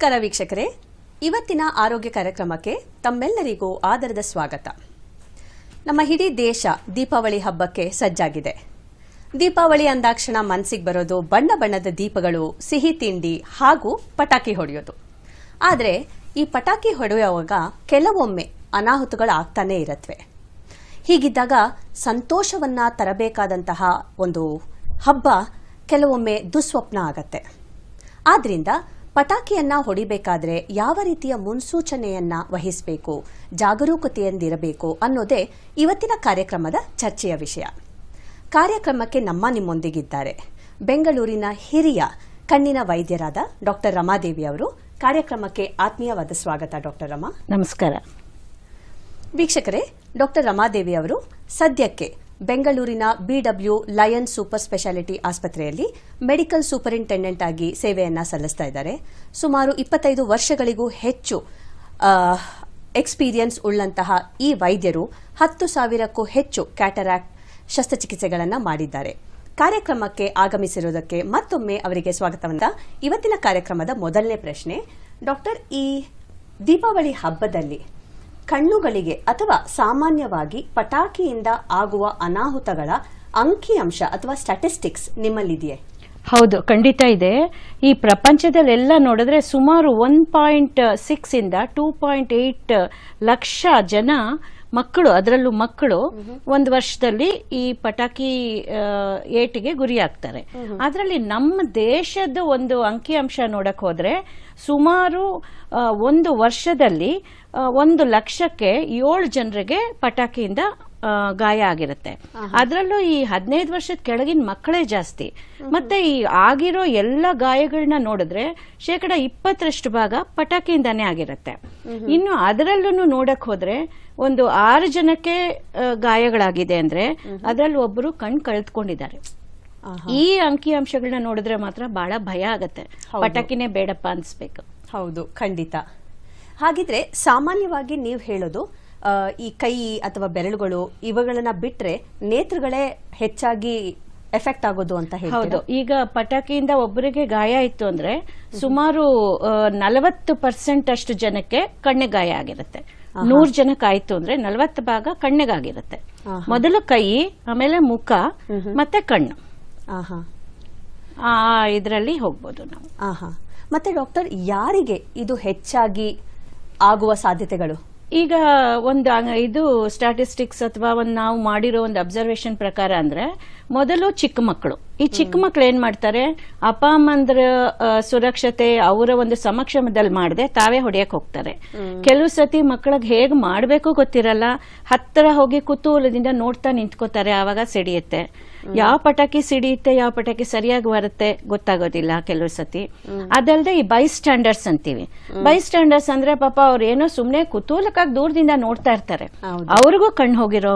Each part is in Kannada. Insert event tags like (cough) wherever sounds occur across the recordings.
ನಮಸ್ಕಾರ ವೀಕ್ಷಕರೇ. ಇವತ್ತಿನ ಆರೋಗ್ಯ ಕಾರ್ಯಕ್ರಮಕ್ಕೆ ತಮ್ಮೆಲ್ಲರಿಗೂ ಆದರದ ಸ್ವಾಗತ. ನಮ್ಮ ಇಡೀ ದೇಶ ದೀಪಾವಳಿ ಹಬ್ಬಕ್ಕೆ ಸಜ್ಜಾಗಿದೆ. ದೀಪಾವಳಿ ಅಂದಾಕ್ಷಣ ಮನಸ್ಸಿಗೆ ಬರೋದು ಬಣ್ಣ ಬಣ್ಣದ ದೀಪಗಳು, ಸಿಹಿ ತಿಂಡಿ ಹಾಗೂ ಪಟಾಕಿ ಹೊಡೆಯೋದು. ಆದರೆ ಈ ಪಟಾಕಿ ಹೊಡೆಯುವಾಗ ಕೆಲವೊಮ್ಮೆ ಅನಾಹುತಗಳು ಆಗ್ತಾನೇ ಇರತ್ವೆ. ಹೀಗಿದ್ದಾಗ ಸಂತೋಷವನ್ನ ತರಬೇಕಾದಂತಹ ಒಂದು ಹಬ್ಬ ಕೆಲವೊಮ್ಮೆ ದುಸ್ವಪ್ನ ಆಗತ್ತೆ. ಆದ್ರಿಂದ ಪಟಾಕಿಯನ್ನ ಹೊಡಿಬೇಕಾದ್ರೆ ಯಾವ ರೀತಿಯ ಮುನ್ಸೂಚನೆಯನ್ನ ವಹಿಸಬೇಕು ಜಾಗರೂಕತೆಯಿಂದಿರಬೇಕು ಅನ್ನೋದೇ ಇವತ್ತಿನ ಕಾರ್ಯಕ್ರಮದ ಚರ್ಚೆಯ ವಿಷಯ. ಕಾರ್ಯಕ್ರಮಕ್ಕೆ ನಮ್ಮ ನಿಮ್ಮೊಂದಿಗಿದ್ದಾರೆ ಬೆಂಗಳೂರಿನ ಹಿರಿಯ ಕಣ್ಣಿನ ವೈದ್ಯರಾದ ಡಾಕ್ಟರ್ ರಮಾದೇವಿ ಅವರು. ಕಾರ್ಯಕ್ರಮಕ್ಕೆ ಆತ್ಮೀಯವಾದ ಸ್ವಾಗತ ಡಾಕ್ಟರ್ ರಮಾ. ನಮಸ್ಕಾರ. ವೀಕ್ಷಕರೇ ಡಾಕ್ಟರ್ ರಮಾದೇವಿ ಅವರು ಸದ್ಯಕ್ಕೆ ಬೆಂಗಳೂರಿನ B W lion super speciality ಆಸ್ಪತ್ರೆಯಲ್ಲಿ ಮೆಡಿಕಲ್ ಸೂಪರಿಂಟೆಂಡೆಂಟ್ ಆಗಿ ಸೇವೆಯನ್ನು ಸಲ್ಲಿಸ್ತಾ ಇದ್ದಾರೆ. ಸುಮಾರು ಇಪ್ಪತ್ತೈದು ವರ್ಷಗಳಿಗೂ ಹೆಚ್ಚು ಎಕ್ಸ್ಪೀರಿಯನ್ಸ್ ಉಳ್ಳಂತಹ ಈ ವೈದ್ಯರು ಹತ್ತು ಸಾವಿರಕ್ಕೂ ಹೆಚ್ಚು ಕ್ಯಾಟರಾಕ್ಟ್ ಶಸ್ತ್ರಚಿಕಿತ್ಸೆಗಳನ್ನು ಮಾಡಿದ್ದಾರೆ. ಕಾರ್ಯಕ್ರಮಕ್ಕೆ ಆಗಮಿಸಿರುವುದಕ್ಕೆ ಮತ್ತೊಮ್ಮೆ ಅವರಿಗೆ ಸ್ವಾಗತವಂತ ಇವತ್ತಿನ ಕಾರ್ಯಕ್ರಮದ ಮೊದಲನೇ ಪ್ರಶ್ನೆ, ಡಾಕ್ಟರ್ ಈ ದೀಪಾವಳಿ ಹಬ್ಬದಲ್ಲಿ ಕಣ್ಣುಗಳಿಗೆ ಅಥವಾ ಸಾಮಾನ್ಯವಾಗಿ ಪಟಾಕಿಯಿಂದ ಆಗುವ ಅನಾಹುತಗಳ ಅಂಕಿಅಂಶ ಅಥವಾ ಸ್ಟ್ಯಾಟಿಸ್ಟಿಕ್ಸ್ ನಿಮ್ಮಲ್ಲಿದೆಯೇ? ಹೌದು ಖಂಡಿತ ಇದೆ. ಈ ಪ್ರಪಂಚದಲ್ಲೆಲ್ಲ ನೋಡಿದ್ರೆ ಸುಮಾರು ಒನ್ ಪಾಯಿಂಟ್ ಸಿಕ್ಸ್ ಇಂದ ಟೂ ಪಾಯಿಂಟ್ ಏಟ್ ಲಕ್ಷ ಜನ ಮಕ್ಕಳು ಅದರಲ್ಲೂ ಮಕ್ಕಳು ಒಂದು ವರ್ಷದಲ್ಲಿ ಈ ಪಟಾಕಿ ಏಟಿಗೆ ಗುರಿಯಾಗ್ತಾರೆ. ಅದರಲ್ಲಿ ನಮ್ಮ ದೇಶದ ಒಂದು ಅಂಕಿಅಂಶ ನೋಡಕ್ ಹೋದ್ರೆ ಸುಮಾರು ಒಂದು ವರ್ಷದಲ್ಲಿ ಒಂದು ಲಕ್ಷಕ್ಕೆ ಏಳು ಜನರಿಗೆ ಪಟಾಕಿಯಿಂದ ಗಾಯ ಆಗಿರುತ್ತೆ. ಅದರಲ್ಲೂ ಈ ಹದಿನೈದು ವರ್ಷದ ಕೆಳಗಿನ ಮಕ್ಕಳೇ ಜಾಸ್ತಿ. ಮತ್ತೆ ಈ ಆಗಿರೋ ಎಲ್ಲ ಗಾಯಗಳನ್ನ ನೋಡಿದ್ರೆ ಶೇಕಡ ಇಪ್ಪತ್ತರಷ್ಟು ಭಾಗ ಪಟಾಕಿಯಿಂದಾನೇ ಆಗಿರುತ್ತೆ. ಇನ್ನು ಅದರಲ್ಲೂ ನೋಡಕ್ ಹೋದ್ರೆ ಒಂದು ಆರು ಜನಕ್ಕೆ ಗಾಯಗಳಾಗಿದೆ ಅಂದ್ರೆ ಅದರಲ್ಲಿ ಒಬ್ಬರು ಕಣ್ ಕಳೆದುಕೊಂಡಿದ್ದಾರೆ. ಈ ಅಂಕಿಅಂಶಗಳನ್ನ ನೋಡಿದ್ರೆ ಮಾತ್ರ ಬಹಳ ಭಯ ಆಗತ್ತೆ. ಪಟಾಕಿನೇ ಬೇಡಪ್ಪ ಅನ್ಸ್ಬೇಕು. ಹೌದು ಖಂಡಿತ. ಹಾಗಿದ್ರೆ ಸಾಮಾನ್ಯವಾಗಿ ನೀವು ಹೇಳೋದು ಈ ಕೈ ಅಥವಾ ಬೆರಳುಗಳು ಇವುಗಳನ್ನ ಬಿಟ್ರೆ ನೇತ್ರಗಳೇ ಹೆಚ್ಚಾಗಿ ಎಫೆಕ್ಟ್ ಆಗೋದು ಅಂತ ಹೌದು. ಹೇಳ್ತೀರಾ ಈಗ ಪಟಾಕಿಯಿಂದ ಒಬ್ಬರಿಗೆ ಗಾಯ ಇತ್ತು ಅಂದ್ರೆ ಸುಮಾರು ನಲವತ್ತು ಪರ್ಸೆಂಟ್ ಅಷ್ಟು ಜನಕ್ಕೆ ಕಣ್ಣೆ ಗಾಯ ಆಗಿರುತ್ತೆ. ನೂರ್ ಜನಕ್ಕೆ ಆಯ್ತು ಅಂದ್ರೆ ನಲವತ್ತು ಭಾಗ ಕಣ್ಣಿಗಾಗಿರುತ್ತೆ. ಮೊದಲು ಕೈ ಆಮೇಲೆ ಮುಖ ಮತ್ತೆ ಕಣ್ಣು. ಇದರಲ್ಲಿ ಹೋಗ್ಬೋದು ನಾವು. ಮತ್ತೆ ಡಾಕ್ಟರ್ ಯಾರಿಗೆ ಇದು ಹೆಚ್ಚಾಗಿ ಆಗುವ ಸಾಧ್ಯತೆಗಳು? ಈಗ ಒಂದು ಇದು ಸ್ಟಾಟಿಸ್ಟಿಕ್ಸ್ ಅಥವಾ ಒಂದು ನಾವು ಮಾಡಿರೋ ಒಂದು ಅಬ್ಸರ್ವೇಷನ್ ಪ್ರಕಾರ ಅಂದ್ರೆ ಮೊದಲು ಚಿಕ್ಕ ಮಕ್ಕಳು. ಈ ಚಿಕ್ಕ ಮಕ್ಕಳು ಏನ್ ಮಾಡ್ತಾರೆ ಅಪ್ಪ ಅಮ್ಮಂದ್ರ ಸುರಕ್ಷತೆ ಅವರ ಒಂದು ಸಮಕ್ಷಮದಲ್ಲಿ ಮಾಡದೆ ತಾವೇ ಹೊಡೆಯಕ್ ಹೋಗ್ತಾರೆ. ಕೆಲವು ಸತಿ ಮಕ್ಕಳಿಗೆ ಹೇಗ್ ಮಾಡ್ಬೇಕು ಗೊತ್ತಿರಲ್ಲ ಹತ್ತಿರ ಹೋಗಿ ಕುತೂಹಲದಿಂದ ನೋಡ್ತಾ ನಿಂತ್ಕೋತಾರೆ ಆವಾಗ ಸಿಡಿಯುತ್ತೆ. ಯಾವ ಪಟಾಕಿ ಸಿಡಿಯುತ್ತೆ ಯಾವ ಪಟಾಕಿ ಸರಿಯಾಗಿ ಬರುತ್ತೆ ಗೊತ್ತಾಗೋದಿಲ್ಲ ಕೆಲವು ಸತಿ. ಅದಲ್ಲದೆ ಈ ಬೈ ಸ್ಟ್ಯಾಂಡರ್ಡ್ಸ್ ಅಂತೀವಿ. ಬೈ ಸ್ಟ್ಯಾಂಡರ್ಡ್ಸ್ ಅಂದ್ರೆ ಪಾಪ ಅವ್ರು ಏನೋ ಸುಮ್ನೆ ಕುತೂಹಲಕ್ಕಾಗಿ ದೂರದಿಂದ ನೋಡ್ತಾ ಇರ್ತಾರೆ. ಅವ್ರಿಗೂ ಕಣ್ಣು ಹೋಗಿರೋ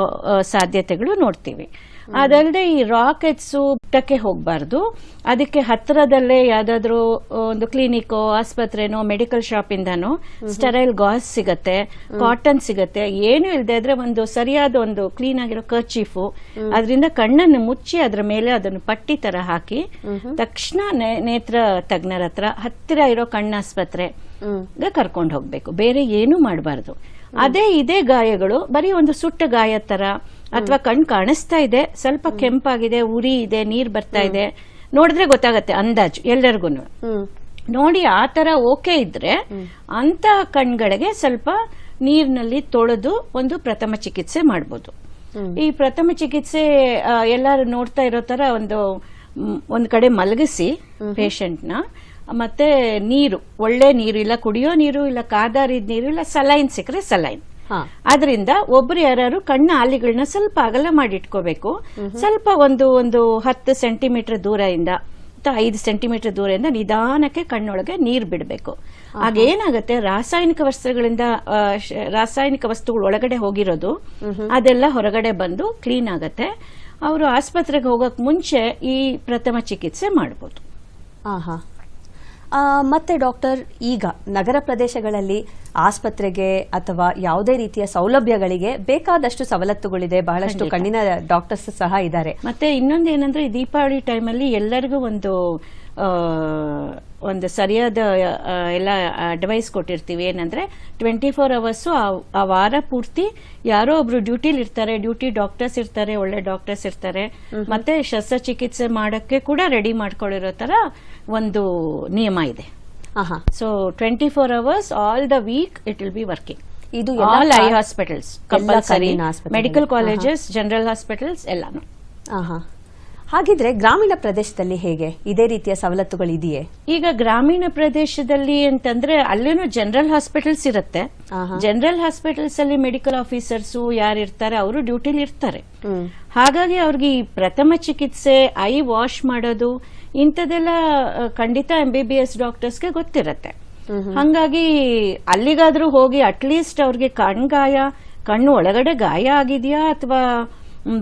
ಸಾಧ್ಯತೆಗಳು ನೋಡ್ತೀವಿ. ಅದಲ್ಲದೆ ಈ ರಾಕೆಟ್ಸ್ ಊಟಕ್ಕೆ ಹೋಗಬಾರ್ದು. ಅದಕ್ಕೆ ಹತ್ತಿರದಲ್ಲೇ ಯಾವ್ದಾದ್ರು ಒಂದು ಕ್ಲಿನಿಕೋ ಆಸ್ಪತ್ರೆನೋ ಮೆಡಿಕಲ್ ಶಾಪ್ ಇಂದನೋ ಸ್ಟೆರೈಲ್ ಗಾಸ್ ಸಿಗತ್ತೆ ಕಾಟನ್ ಸಿಗತ್ತೆ ಏನು ಇಲ್ಲದೆ ಇದ್ರೆ ಒಂದು ಸರಿಯಾದ ಒಂದು ಕ್ಲೀನ್ ಆಗಿರೋ ಕರ್ಚೀಫು ಅದರಿಂದ ಕಣ್ಣನ್ನು ಮುಚ್ಚಿ ಅದರ ಮೇಲೆ ಅದನ್ನು ಪಟ್ಟಿ ತರ ಹಾಕಿ ತಕ್ಷಣ ನೇತ್ರ ತಜ್ಞರ ಹತ್ರ ಹತ್ತಿರ ಇರೋ ಕಣ್ಣಾಸ್ಪತ್ರೆ ಕರ್ಕೊಂಡು ಹೋಗ್ಬೇಕು. ಬೇರೆ ಏನು ಮಾಡಬಾರ್ದು. ಅದೇ ಇದೇ ಗಾಯಗಳು. ಬರೀ ಒಂದು ಸುಟ್ಟ ಗಾಯ ತರ ಅಥವಾ ಕಣ್ ಕಾಣಿಸ್ತಾ ಇದೆ. ಸ್ವಲ್ಪ ಕೆಂಪಾಗಿದೆ ಉರಿ ಇದೆ ನೀರ್ ಬರ್ತಾ ಇದೆ. ನೋಡಿದ್ರೆ ಗೊತ್ತಾಗತ್ತೆ ಅಂದಾಜು ಎಲ್ಲರಿಗೂ ನೋಡಿ ಆ ತರ ಓಕೆ ಇದ್ರೆ ಅಂತ ಕಣ್ಗಳಿಗೆ ಸ್ವಲ್ಪ ನೀರಿನಲ್ಲಿ ತೊಳೆದು ಒಂದು ಪ್ರಥಮ ಚಿಕಿತ್ಸೆ ಮಾಡ್ಬೋದು. ಈ ಪ್ರಥಮ ಚಿಕಿತ್ಸೆ ಎಲ್ಲರೂ ನೋಡ್ತಾ ಇರೋ ತರ ಒಂದು ಒಂದ್ ಕಡೆ ಮಲಗಿಸಿ ನ. ಮತ್ತೆ ನೀರು ಒಳ್ಳೆ ನೀರು ಇಲ್ಲ ಕುಡಿಯೋ ನೀರು ಇಲ್ಲ ಕಾದಾರಿದ ನೀರು ಇಲ್ಲ ಸಲೈನ್ ಸಿಕ್ಕರೆ ಸಲೈನ್ ಅದರಿಂದ ಒಬ್ರು ಯಾರು ಕಣ್ಣ ಆಲಿಗಳನ್ನ ಸ್ವಲ್ಪ ಅಗಲ ಮಾಡಿ ಇಟ್ಕೋಬೇಕು. ಸ್ವಲ್ಪ ಒಂದು ಒಂದು ಹತ್ತು ಸೆಂಟಿಮೀಟರ್ ದೂರದಿಂದ ಐದು ಸೆಂಟಿಮೀಟರ್ ದೂರದಿಂದ ನಿಧಾನಕ್ಕೆ ಕಣ್ಣೊಳಗೆ ನೀರು ಬಿಡಬೇಕು. ಆಗ ಏನಾಗುತ್ತೆ ರಾಸಾಯನಿಕ ವಸ್ತ್ರಗಳಿಂದ ರಾಸಾಯನಿಕ ವಸ್ತುಗಳು ಒಳಗಡೆ ಹೋಗಿರೋದು ಅದೆಲ್ಲ ಹೊರಗಡೆ ಬಂದು ಕ್ಲೀನ್ ಆಗತ್ತೆ. ಅವರು ಆಸ್ಪತ್ರೆಗೆ ಹೋಗಕ್ ಮುಂಚೆ ಈ ಪ್ರಥಮ ಚಿಕಿತ್ಸೆ ಮಾಡ್ಬೋದು. ಮತ್ತೆ ಡಾಕ್ಟರ್ ಈಗ ನಗರ ಪ್ರದೇಶಗಳಲ್ಲಿ ಆಸ್ಪತ್ರೆಗೆ ಅಥವಾ ಯಾವುದೇ ರೀತಿಯ ಸೌಲಭ್ಯಗಳಿಗೆ ಬೇಕಾದಷ್ಟು ಸವಲತ್ತುಗಳಿದೆ. ಬಹಳಷ್ಟು ಕಣ್ಣಿನ ಡಾಕ್ಟರ್ಸ್ ಸಹ ಇದ್ದಾರೆ. ಮತ್ತೆ ಇನ್ನೊಂದು ಏನಂದ್ರೆ ದೀಪಾವಳಿ ಟೈಮಲ್ಲಿ ಎಲ್ಲರಿಗೂ ಒಂದು ಆ, ಒಂದು ಸರಿಯಾದ ಎಲ್ಲ ಅಡ್ವೈಸ್ ಕೊಟ್ಟಿರ್ತೀವಿ. ಏನಂದ್ರೆ ಟ್ವೆಂಟಿ ಫೋರ್ ಅವರ್ಸು ಆ ವಾರ ಪೂರ್ತಿ ಯಾರೋ ಒಬ್ರು ಡ್ಯೂಟಿಲಿ ಇರ್ತಾರೆ ಡ್ಯೂಟಿ ಡಾಕ್ಟರ್ಸ್ ಇರ್ತಾರೆ ಒಳ್ಳೆ ಡಾಕ್ಟರ್ಸ್ ಇರ್ತಾರೆ. ಮತ್ತೆ ಶಸ್ತ್ರಚಿಕಿತ್ಸೆ ಮಾಡೋಕ್ಕೆ ಕೂಡ ರೆಡಿ ಮಾಡ್ಕೊಳ್ಳಿರೋ ತರ ಒಂದು ನಿಯಮ ಇದೆ. So twenty four hours all the week it will be working ಇದು all eye hospitals compulsory medical colleges general hospitals ಎಲ್ಲಾನು. ಹಾಗಿದ್ರೆ ಗ್ರಾಮೀಣ ಪ್ರದೇಶದಲ್ಲಿ ಹೇಗೆ? ಇದೇ ರೀತಿಯ ಸವಲತ್ತುಗಳು ಇದೆಯೇ? ಈಗ ಗ್ರಾಮೀಣ ಪ್ರದೇಶದಲ್ಲಿ ಅಂತಂದ್ರೆ ಅಲ್ಲೇನೂ ಜನರಲ್ ಹಾಸ್ಪಿಟಲ್ಸ್ ಇರುತ್ತೆ. ಜನರಲ್ ಹಾಸ್ಪಿಟಲ್ಸ್ ಅಲ್ಲಿ ಮೆಡಿಕಲ್ ಆಫೀಸರ್ಸ್ ಯಾರು ಇರ್ತಾರೆ ಅವರು ಡ್ಯೂಟಿಲಿ ಇರ್ತಾರೆ. ಹಾಗಾಗಿ ಅವ್ರಿಗೆ ಈ ಪ್ರಥಮ ಚಿಕಿತ್ಸೆ ಐ ವಾಶ್ ಮಾಡೋದು ಇಂಥದೆಲ್ಲ ಖಂಡಿತ ಎಂ ಬಿ ಬಿ ಎಸ್ ಡಾಕ್ಟರ್ಸ್ಗೆ ಗೊತ್ತಿರತ್ತೆ. ಹಂಗಾಗಿ ಅಲ್ಲಿಗಾದ್ರೂ ಹೋಗಿ ಅಟ್ಲೀಸ್ಟ್ ಅವ್ರಿಗೆ ಕಣ್ಗಾಯ ಕಣ್ಣು ಒಳಗಡೆ ಗಾಯ ಆಗಿದೆಯಾ ಅಥವಾ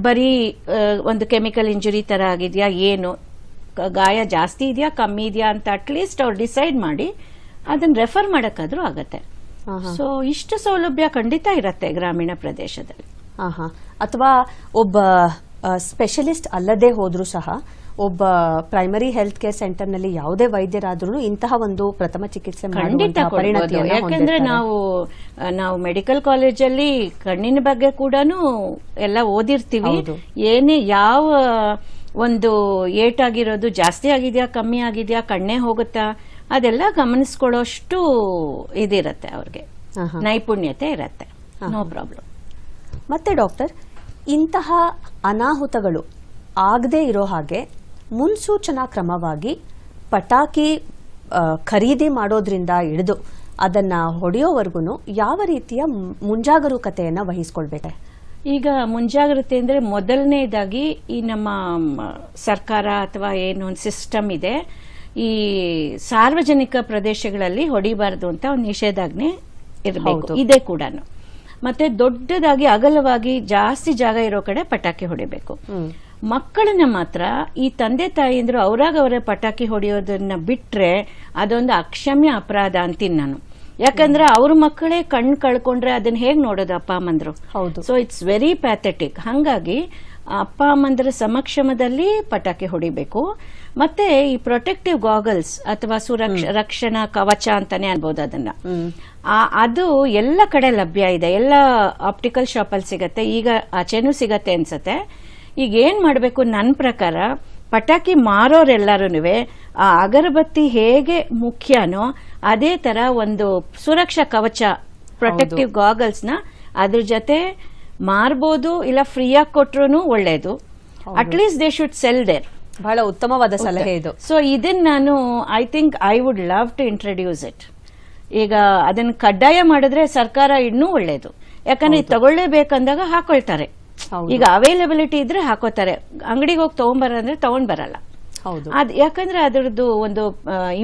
ಬರೀ ಒಂದು ಕೆಮಿಕಲ್ ಇಂಜುರಿ ತರ ಆಗಿದೆಯಾ ಏನು? ಗಾಯ ಜಾಸ್ತಿ ಇದೆಯಾ ಕಮ್ಮಿ ಇದೆಯಾ ಅಂತ ಅಟ್ಲೀಸ್ಟ್ ಅವ್ರು ಡಿಸೈಡ್ ಮಾಡಿ ಅದನ್ನ ರೆಫರ್ ಮಾಡಕ್ಕಾದ್ರೂ ಆಗತ್ತೆ. ಸೊ ಇಷ್ಟು ಸೌಲಭ್ಯ ಖಂಡಿತ ಇರತ್ತೆ ಗ್ರಾಮೀಣ ಪ್ರದೇಶದಲ್ಲಿ. ಅಥವಾ ಒಬ್ಬ ಸ್ಪೆಷಲಿಸ್ಟ್ ಅಲ್ಲದೆ ಹೋದ್ರೂ ಸಹ ಒಬ್ಬ ಪ್ರೈಮರಿ ಹೆಲ್ತ್ ಕೇರ್ ಸೆಂಟರ್ನಲ್ಲಿ ಯಾವುದೇ ವೈದ್ಯರಾದ್ರೂ ಇಂತಹ ಒಂದು ಪ್ರಥಮ ಚಿಕಿತ್ಸೆ ಖಂಡಿತ ಯಾಕಂದ್ರೆ ನಾವು ನಾವು ಮೆಡಿಕಲ್ ಕಾಲೇಜಲ್ಲಿ ಕಣ್ಣಿನ ಬಗ್ಗೆ ಕೂಡ ಎಲ್ಲ ಓದಿರ್ತೀವಿ. ಏನೇ ಯಾವ ಒಂದು ಏಟ್ ಆಗಿರೋದು ಜಾಸ್ತಿ ಆಗಿದ್ಯಾ ಕಮ್ಮಿ ಆಗಿದ್ಯಾ ಕಣ್ಣೇ ಹೋಗುತ್ತಾ ಅದೆಲ್ಲ ಗಮನಿಸ್ಕೊಳ್ಳೋಷ್ಟು ಇದಿರತ್ತೆ ಅವ್ರಿಗೆ. ನೈಪುಣ್ಯತೆ ಇರತ್ತೆ. ನೋ ಪ್ರಾಬ್ಲಮ್ ಮತ್ತೆ ಡಾಕ್ಟರ್ ಇಂತಹ ಅನಾಹುತಗಳು ಆಗದೇ ಇರೋ ಹಾಗೆ ಮುನ್ಸೂಚನಾ ಕ್ರಮವಾಗಿ ಪಟಾಕಿ ಖರೀದಿ ಮಾಡೋದ್ರಿಂದ ಹಿಡಿದು ಅದನ್ನ ಹೊಡೆಯೋವರೆಗೂ ಯಾವ ರೀತಿಯ ಮುಂಜಾಗರೂಕತೆಯನ್ನು ವಹಿಸ್ಕೊಳ್ಬೇಕು? ಈಗ ಮುಂಜಾಗ್ರತೆ ಅಂದರೆ ಮೊದಲನೇದಾಗಿ ಈ ನಮ್ಮ ಸರ್ಕಾರ ಅಥವಾ ಏನು ಒಂದು ಸಿಸ್ಟಮ್ ಇದೆ ಈ ಸಾರ್ವಜನಿಕ ಪ್ರದೇಶಗಳಲ್ಲಿ ಹೊಡಿಬಾರದು ಅಂತ ಒಂದು ನಿಷೇಧಾಜ್ಞೆ ಇರಬೇಕು. ಇದೆ ಕೂಡ ಮತ್ತೆ ದೊಡ್ಡದಾಗಿ ಅಗಲವಾಗಿ ಜಾಸ್ತಿ ಜಾಗ ಇರೋ ಕಡೆ ಪಟಾಕಿ ಹೊಡಿಬೇಕು. ಮಕ್ಕಳನ್ನ ಮಾತ್ರ ಈ ತಂದೆ ತಾಯಿಯಂದ್ರು ಅವರಾಗ ಅವರೇ ಪಟಾಕಿ ಹೊಡೆಯೋದನ್ನ ಬಿಟ್ರೆ ಅದೊಂದು ಅಕ್ಷಮ್ಯ ಅಪರಾಧ ಅಂತೀನಿ ನಾನು. ಯಾಕಂದ್ರೆ ಅವ್ರ ಮಕ್ಕಳೇ ಕಣ್ ಕಳ್ಕೊಂಡ್ರೆ ಅದನ್ನ ಹೇಗ್ ನೋಡೋದು ಅಪ್ಪ ಅಮ್ಮಂದ್ರು ಹೌದು. ಸೊ ಇಟ್ಸ್ ವೆರಿ ಪ್ಯಾಥೆಟಿಕ್ ಹಂಗಾಗಿ ಅಪ್ಪ ಅಮ್ಮಂದ್ರ ಸಮಕ್ಷಮದಲ್ಲಿ ಪಟಾಕಿ ಹೊಡಿಬೇಕು. ಮತ್ತೆ ಈ ಪ್ರೊಟೆಕ್ಟಿವ್ ಗಾಗಲ್ಸ್ ಅಥವಾ ಸುರಕ್ಷ ರಕ್ಷಣಾ ಕವಚ ಅಂತಾನೆ ಅನ್ಬೋದು ಅದನ್ನ. ಅದು ಎಲ್ಲ ಕಡೆ ಲಭ್ಯ ಇದೆ. ಎಲ್ಲ ಆಪ್ಟಿಕಲ್ ಶಾಪಲ್ಲಿ ಸಿಗತ್ತೆ. ಈಗ ಆಚೆನೂ ಸಿಗತ್ತೆ ಅನ್ಸತ್ತೆ. ಈಗ ಏನ್ ಮಾಡಬೇಕು ನನ್ನ ಪ್ರಕಾರ? ಪಟಾಕಿ ಮಾರೋರೆಲ್ಲರೂ ಆ ಅಗರಬತ್ತಿ ಹೇಗೆ ಮುಖ್ಯನೋ ಅದೇ ತರ ಒಂದು ಸುರಕ್ಷಾ ಕವಚ ಪ್ರೊಟೆಕ್ಟಿವ್ ಗಾಗಲ್ಸ್ನ ನ ಅದ್ರ ಜೊತೆ ಮಾರ್ಬೋದು ಇಲ್ಲ ಫ್ರೀಯಾಗಿ ಕೊಟ್ರು ಒಳ್ಳೇದು. At least they should sell there ಬಹಳ ಉತ್ತಮವಾದ ಸಲಹೆ ಇದು. ಸೊ ಇದನ್ನ ನಾನು I think I would love to introduce it ಈಗ ಅದನ್ನ ಕಡ್ಡಾಯ ಮಾಡಿದ್ರೆ ಸರ್ಕಾರ ಇನ್ನೂ ಒಳ್ಳೇದು. ಯಾಕಂದ್ರೆ ಇದು ತಗೊಳ್ಳೇಬೇಕಂದಾಗ ಹಾಕೊಳ್ತಾರೆ. ಈಗ ಅವೈಲಬಿಲಿಟಿ ಇದ್ರೆ ಹಾಕೋತಾರೆ. ಅಂಗಡಿಗೆ ಹೋಗಿ ತಗೊಂಬರ ಅಂದ್ರೆ ತಗೊಂಡ್ ಬರಲ್ಲ ಹೌದು. ಅದ್ ಯಾಕಂದ್ರೆ ಅದರದ್ದು ಒಂದು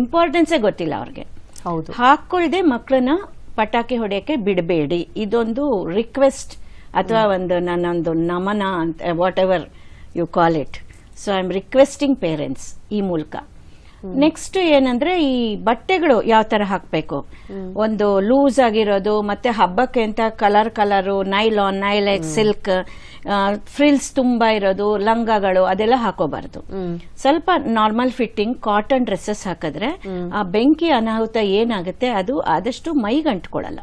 ಇಂಪಾರ್ಟೆನ್ಸೇ ಗೊತ್ತಿಲ್ಲ ಅವ್ರಿಗೆ. ಹೌದು. ಹಾಕೊಳ್ದೆ ಮಕ್ಕಳನ್ನ ಪಟಾಕಿ ಹೊಡೆಯಕ್ಕೆ ಬಿಡಬೇಡಿ. ಇದೊಂದು ರಿಕ್ವೆಸ್ಟ್ ಅಥವಾ ಒಂದು ನನ್ನೊಂದು ನಮನ ಅಂತ whatever you call it so I am requesting parents ಈ ಮೂಲಕ. ನೆಕ್ಸ್ಟ್ ಏನಂದ್ರೆ ಈ ಬಟ್ಟೆಗಳು ಯಾವ ತರ ಹಾಕ್ಬೇಕು? ಒಂದು ಲೂಸ್ ಆಗಿರೋದು ಮತ್ತೆ ಹಬ್ಬಕ್ಕೆ ಅಂತ ಕಲರ್ ಕಲರು ನೈಲಾನ್ ನೈಲೆಕ್ ಸಿಲ್ಕ್ ಫ್ರಿಲ್ಸ್ ತುಂಬಾ ಇರೋದು ಲಂಗಗಳು ಅದೆಲ್ಲ ಹಾಕೋಬಾರ್ದು. ಸ್ವಲ್ಪ ನಾರ್ಮಲ್ ಫಿಟ್ಟಿಂಗ್ ಕಾಟನ್ ಡ್ರೆಸ್ಸಸ್ ಹಾಕಿದ್ರೆ ಆ ಬೆಂಕಿ ಅನಾಹುತ ಏನಾಗುತ್ತೆ? ಅದು ಆದಷ್ಟು ಮೈಗಂಟ್ಕೊಳ್ಳಲ್ಲ.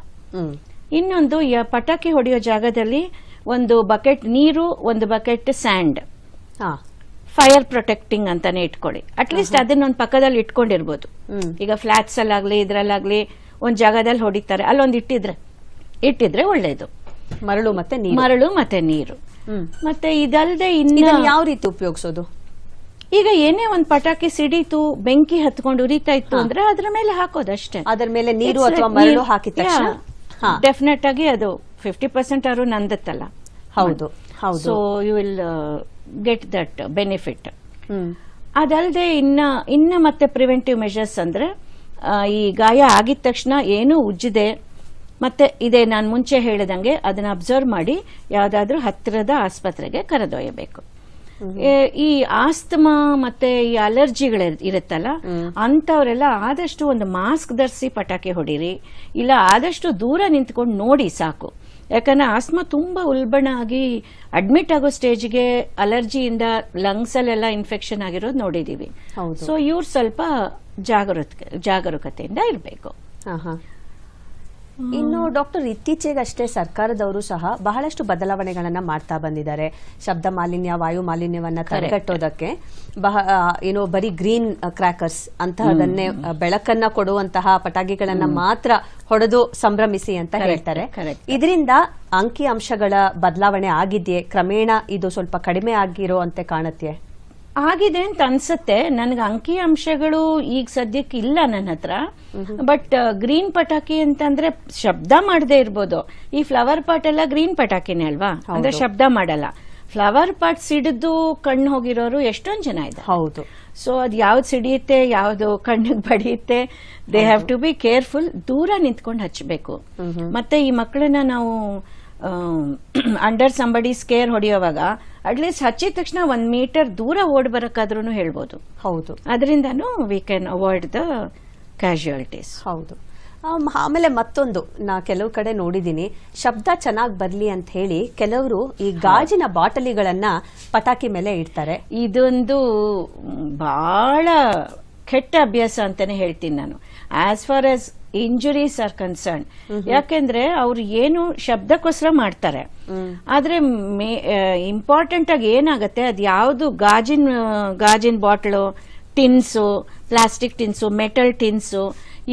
ಇನ್ನೊಂದು ಪಟಾಕಿ ಹೊಡೆಯೋ ಜಾಗದಲ್ಲಿ ಒಂದು ಬಕೆಟ್ ನೀರು ಒಂದು ಬಕೆಟ್ ಸ್ಯಾಂಡ್ ಫೈರ್ ಪ್ರೊಟೆಕ್ಟಿಂಗ್ ಅಂತಾನೆ ಇಟ್ಕೊಳ್ಳಿ. ಅಟ್ಲೀಸ್ಟ್ ಅದನ್ನೊಂದು ಪಕ್ಕದಲ್ಲಿ ಇಟ್ಕೊಂಡಿರ್ಬೋದು. ಈಗ ಫ್ಲಾಟ್ಸ್ ಅಲ್ಲಾಗ್ಲಿ ಇದ್ರಲ್ಲಾಗ್ಲಿ ಒಂದ್ ಜಾಗದಲ್ಲಿ ಹೊಡಿತಾರೆ. ಅಲ್ಲೊಂದು ಇಟ್ಟಿದ್ರೆ. ಇಟ್ಟಿದ್ರೆ ಒಳ್ಳೇದು. ಮರಳು ಮತ್ತೆ ಮರಳು ಮತ್ತೆ ನೀರು. ಮತ್ತೆ ಇದಲ್ದೆ ಇನ್ನ ಯಾವ ರೀತಿ ಉಪಯೋಗಿಸೋದು? ಈಗ ಏನೇ ಒಂದ್ ಪಟಾಕಿ ಸಿಡೀತು ಬೆಂಕಿ ಹತ್ಕೊಂಡು ಉರಿತಾ ಇತ್ತು ಅಂದ್ರೆ ಅದ್ರ ಮೇಲೆ ಹಾಕೋದಷ್ಟೇ. ಅದರ ಮೇಲೆ ನೀರು ಅಥವಾ ಮರಳು ಹಾಕಿ ತಕ್ಷಣ? ಹಾ. ಡೆಫಿನೆಟ್ ಆಗಿ ಅದು ಫಿಫ್ಟಿ ಪರ್ಸೆಂಟ್ ಅವರು ನಂದತ್ತಲ್ಲ. ಹೌದು so you will get that benefit ಅದಲ್ಲದೆ ಇನ್ನ ಇನ್ನ ಮತ್ತೆ ಪ್ರಿವೆಂಟಿವ್ ಮೆಷರ್ಸ್ ಅಂದ್ರೆ ಈ ಗಾಯ ಆಗಿದ ತಕ್ಷಣ ಏನು ಉಜ್ಜಿದೆ. ಮತ್ತೆ ಇದೆ ನಾನು ಮುಂಚೆ ಹೇಳಿದಂಗೆ ಅದನ್ನ ಅಬ್ಸರ್ವ್ ಮಾಡಿ ಯಾವ್ದಾದ್ರೂ ಹತ್ತಿರದ ಆಸ್ಪತ್ರೆಗೆ ಕರೆದೊಯ್ಯಬೇಕು. ಈ ಆಸ್ತಮಾ ಮತ್ತೆ ಈ ಅಲರ್ಜಿಗಳು ಇರುತ್ತಲ್ಲ ಅಂತವರೆಲ್ಲ ಆದಷ್ಟು ಒಂದು ಮಾಸ್ಕ್ ಧರಿಸಿ ಪಟಾಕಿ ಹೊಡೀರಿ ಇಲ್ಲ ಆದಷ್ಟು ದೂರ ನಿಂತ್ಕೊಂಡು ನೋಡಿ ಸಾಕು. ಯಾಕಂದ್ರೆ ಆಸ್ಮಾ ತುಂಬಾ ಉಲ್ಬಣ ಆಗಿ ಅಡ್ಮಿಟ್ ಆಗೋ ಸ್ಟೇಜ್ಗೆ ಅಲರ್ಜಿಯಿಂದ ಲಂಗ್ಸ್ ಅಲ್ಲೆಲ್ಲ ಇನ್ಫೆಕ್ಷನ್ ಆಗಿರೋದು ನೋಡಿದೀವಿ ಹೌದು. ಸೊ ಇವ್ರು ಸ್ವಲ್ಪ ಜಾಗರೂಕ ಜಾಗರೂಕತೆಯಿಂದ ಇರಬೇಕು. ಇನ್ನು ಡಾಕ್ಟರ್ ಇತ್ತೀಚೆಗಷ್ಟೇ ಸರ್ಕಾರದವರು ಸಹ ಬಹಳಷ್ಟು ಬದಲಾವಣೆಗಳನ್ನ ಮಾಡ್ತಾ ಬಂದಿದ್ದಾರೆ. ಶಬ್ದ ಮಾಲಿನ್ಯ ವಾಯು ಮಾಲಿನ್ಯವನ್ನ ತಡೆಗಟ್ಟೋದಕ್ಕೆ ಬಹ ಏನು ಬರೀ ಗ್ರೀನ್ ಕ್ರ್ಯಾಕರ್ಸ್ ಅಂತಹದನ್ನೇ ಬೆಳಕನ್ನ ಕೊಡುವಂತಹ ಪಟಾಕಿಗಳನ್ನ ಮಾತ್ರ ಹೊಡೆದು ಸಂಭ್ರಮಿಸಿ ಅಂತ ಹೇಳ್ತಾರೆ. ಇದರಿಂದ ಅಂಕಿ ಅಂಶಗಳ ಬದಲಾವಣೆ ಆಗಿದೆಯೇ? ಕ್ರಮೇಣ ಇದು ಸ್ವಲ್ಪ ಕಡಿಮೆ ಆಗಿರೋ ಅಂತೆ ಕಾಣುತ್ತೆ. ಆಗಿದೆ ಅಂತ ಅನ್ಸುತ್ತೆ. ನನಗೆ ಅಂಕಿ ಅಂಶಗಳು ಈಗ ಸದ್ಯಕ್ಕೆ ಇಲ್ಲ ನನ್ನ ಹತ್ರ. ಬಟ್ ಗ್ರೀನ್ ಪಟಾಕಿ ಅಂತಂದ್ರೆ ಶಬ್ದ ಮಾಡದೇ ಇರ್ಬೋದು. ಈ ಫ್ಲವರ್ ಪಾಟ್ ಎಲ್ಲ ಗ್ರೀನ್ ಪಟಾಕಿನೇ ಅಲ್ವಾ? ಅಂದ್ರೆ ಶಬ್ದ ಮಾಡಲ್ಲ. ಫ್ಲವರ್ ಪಾಟ್ ಸಿಡಿದು ಕಣ್ಣು ಹೋಗಿರೋರು ಎಷ್ಟೊಂದ್ ಜನ ಇದೆ ಹೌದು. ಸೊ ಅದು ಯಾವ್ದು ಸಿಡಿಯುತ್ತೆ ಯಾವ್ದು ಕಣ್ಣಿಗೆ ಬಡಿಯುತ್ತೆ they have to be careful ದೂರ ನಿಂತ್ಕೊಂಡು ಹಚ್ಚಬೇಕು ಮತ್ತೆ ಈ ಮಕ್ಕಳನ್ನ ನಾವು ಅಂಡರ್ ಸಂಬಡಿ ಸ್ಕೇರ್ ಹೊಡೆಯುವಾಗ ಅಟ್ಲೀಸ್ಟ್ ಹಚ್ಚಿದ ತಕ್ಷಣ ಒಂದು ಮೀಟರ್ ದೂರ ಓಡ್ ಬರಕ್ಕಾದ್ರೂ ಹೇಳ್ಬೋದು. ಹೌದು. ಅದರಿಂದನೂ we can avoid the casualties ಹೌದು. ಆಮೇಲೆ ಮತ್ತೊಂದು ನಾ ಕೆಲವು ಕಡೆ ನೋಡಿದ್ದೀನಿ. ಶಬ್ದ ಚೆನ್ನಾಗಿ ಬರಲಿ ಅಂತ ಹೇಳಿ ಕೆಲವರು ಈ ಗಾಜಿನ ಬಾಟಲಿಗಳನ್ನ ಪಟಾಕಿ ಮೇಲೆ ಇಡ್ತಾರೆ. ಇದೊಂದು ಬಹಳ ಕೆಟ್ಟ ಅಭ್ಯಾಸ ಅಂತಾನೆ ಹೇಳ್ತೀನಿ ನಾನು. As far as injuries are concern ಯಾಕೆಂದ್ರೆ ಅವ್ರು ಏನು ಶಬ್ದಕ್ಕೋಸ್ಕರ ಮಾಡ್ತಾರೆ. ಆದ್ರೆ ಇಂಪಾರ್ಟೆಂಟ್ ಆಗಿ ಏನಾಗುತ್ತೆ ಅದು ಯಾವುದು ಗಾಜಿನ ಗಾಜಿನ bottle tins plastic tins metal tins